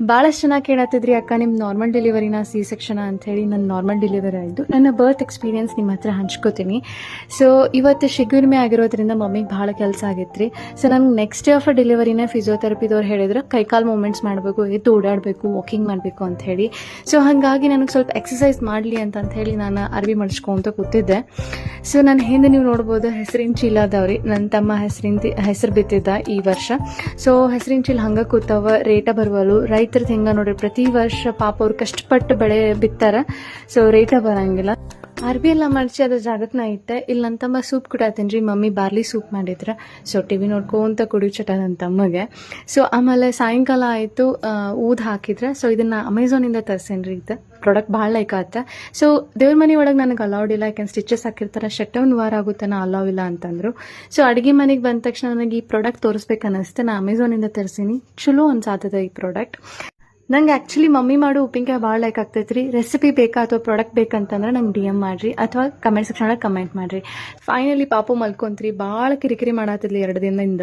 ಭಾಳಷ್ಟು ಚೆನ್ನಾಗಿ ಕೇಳತ್ತಿದ್ರಿ ಅಕ್ಕ ನಿಮ್ಮ ನಾರ್ಮಲ್ ಡೆಲಿವರಿನ ಸಿ ಸೆಕ್ಷನ್ ಅಂತ ಹೇಳಿ ನನ್ನ ನಾರ್ಮಲ್ ಡೆಲಿವರಿ ಆಯಿತು. ನನ್ನ ಬರ್ತ್ ಎಕ್ಸ್ಪೀರಿಯನ್ಸ್ ನಿಮ್ಮ ಹತ್ರ ಹಂಚ್ಕೋತೀನಿ. ಸೊ ಇವತ್ತು ಶಿಗುರ್ಮೆ ಆಗಿರೋದ್ರಿಂದ ಮಮ್ಮಿಗೆ ಭಾಳ ಕೆಲಸ ಆಗಿತ್ತು ರೀ ಸೊ ನನಗೆ ನೆಕ್ಸ್ಟ್ ಡೇ ಆಫ್ ಡೆಲಿವರಿನೇ ಫಿಸಿಯೋಥೆರಪಿದವ್ರು ಹೇಳಿದ್ರು, ಕೈಕಾಲು ಮೂಮೆಂಟ್ಸ್ ಮಾಡಬೇಕು, ಎದ್ದು ಓಡಾಡಬೇಕು ವಾಕಿಂಗ್ ಮಾಡಬೇಕು ಅಂತ ಹೇಳಿ ಸೊ ಹಾಗಾಗಿ ನನಗೆ ಸ್ವಲ್ಪ ಎಕ್ಸಸೈಸ್ ಮಾಡಲಿ ಅಂತ ಅಂತ ಹೇಳಿ ನಾನು ಅರ್ವಿ ಮಾಡಿಸ್ಕೊಂತ ಕೂತಿದ್ದೆ. ಸೊ ನನ್ನ ಹಿಂದೆ ನೀವು ನೋಡ್ಬೋದು ಹೆಸರಿನ ಚೀಲ ಅದಾವ್ರಿ. ನನ್ನ ತಮ್ಮ ಹೆಸರಿನ ಹೆಸರು ಬಿತ್ತಿದ್ದ ಈ ವರ್ಷ. ಸೊ ಹೆಸರಿನ ಚೀಲ ಹಂಗೆ ಕೂತಾವ, ರೇಟ ಬರುವಲು ರೈತರದ್ದು ಹಿಂಗೆ ನೋಡ್ರಿ, ಪ್ರತಿ ವರ್ಷ ಪಾಪ ಅವ್ರು ಕಷ್ಟಪಟ್ಟು ಬೆಳೆ ಬಿತ್ತಾರ. ಸೊ ರೇಟ ಬರಂಗಿಲ್ಲ. ಅರ್ಬಿ ಎಲ್ಲ ಮಡಚಿ ಅದ್ರ ಜಾಗಕ್ಕೆ ನಾ ಇತ್ತೆ ಇಲ್ಲಿ ನನ್ನ ತಮ್ಮ ಸೂಪ್ ಕುಡಾತೀನಿ ರೀ ಮಮ್ಮಿ ಬಾರ್ಲಿ ಸೂಪ್ ಮಾಡಿದ್ರ. ಸೊ ಟಿ ವಿ ನೋಡ್ಕೊಂತ ಕುಡಿಯೋ ಚಟ ನನ್ನ ತಮ್ಮಗೆ. ಸೊ ಆಮೇಲೆ ಸಾಯಂಕಾಲ ಆಯಿತು ಊದ್ ಹಾಕಿದ್ರೆ. ಸೊ ಇದನ್ನು ಅಮೆಝಾನಿಂದ ತರ್ಸೇನ್ರಿ ಇದು ಪ್ರಾಡಕ್ಟ್ ಭಾಳ ಲೈಕ್ ಆತ ಸೊ ದೇವ್ರ ಮನೆ ಒಳಗೆ ನನಗೆ ಅಲೌಡ್ ಇಲ್ಲ, ಯಾಕೆಂದ್ರೆ ಸ್ಟಿಚಸ್ ಹಾಕಿರ್ತಾರೆ ಶಟ್ ಡೌನ್ ವಾರ ಆಗುತ್ತೆ, ನಾ ಅಲೌ ಇಲ್ಲ ಅಂತಂದ್ರು. ಸೊ ಅಡುಗೆ ಮನೆಗೆ ಬಂದ ತಕ್ಷಣ ನನಗೆ ಈ ಪ್ರಾಡಕ್ಟ್ ತೋರಿಸ್ಬೇಕು ಅನ್ನಿಸ್ತೆ. ನಾ ಅಮೆಝಾನಿಂದ ತರಿಸಿನಿ. ಚಲೋ ಅನ್ಸಾತದ ಈ ಪ್ರಾಡಕ್ಟ್ ನಂಗೆ ಆ್ಯಕ್ಚುಲಿ ಮಮ್ಮಿ ಮಾಡೋ ಉಪ್ಪಿನಕಾಯಿ ಭಾಳ ಲೈಕ್ ಆಗ್ತೈತೆ ರೀ ರೆಸಿಪಿ ಬೇಕಾ ಅಥವಾ ಪ್ರಾಡಕ್ಟ್ ಬೇಕಂತಂದ್ರೆ ನಂಗೆ ಡಿ ಎಂ ಮಾಡಿರಿ, ಅಥವಾ ಕಮೆಂಟ್ ಸೆಕ್ಷನ್ ಒಳಗೆ ಕಮೆಂಟ್ ಮಾಡಿರಿ. ಫೈನಲಿ ಪಾಪು ಮಲ್ಕೊಂತ್ರಿ, ಭಾಳ ಕಿರಿಕಿರಿ ಮಾಡತ್ತಿದ್ಲಿ ಎರಡು ದಿನದಿಂದ.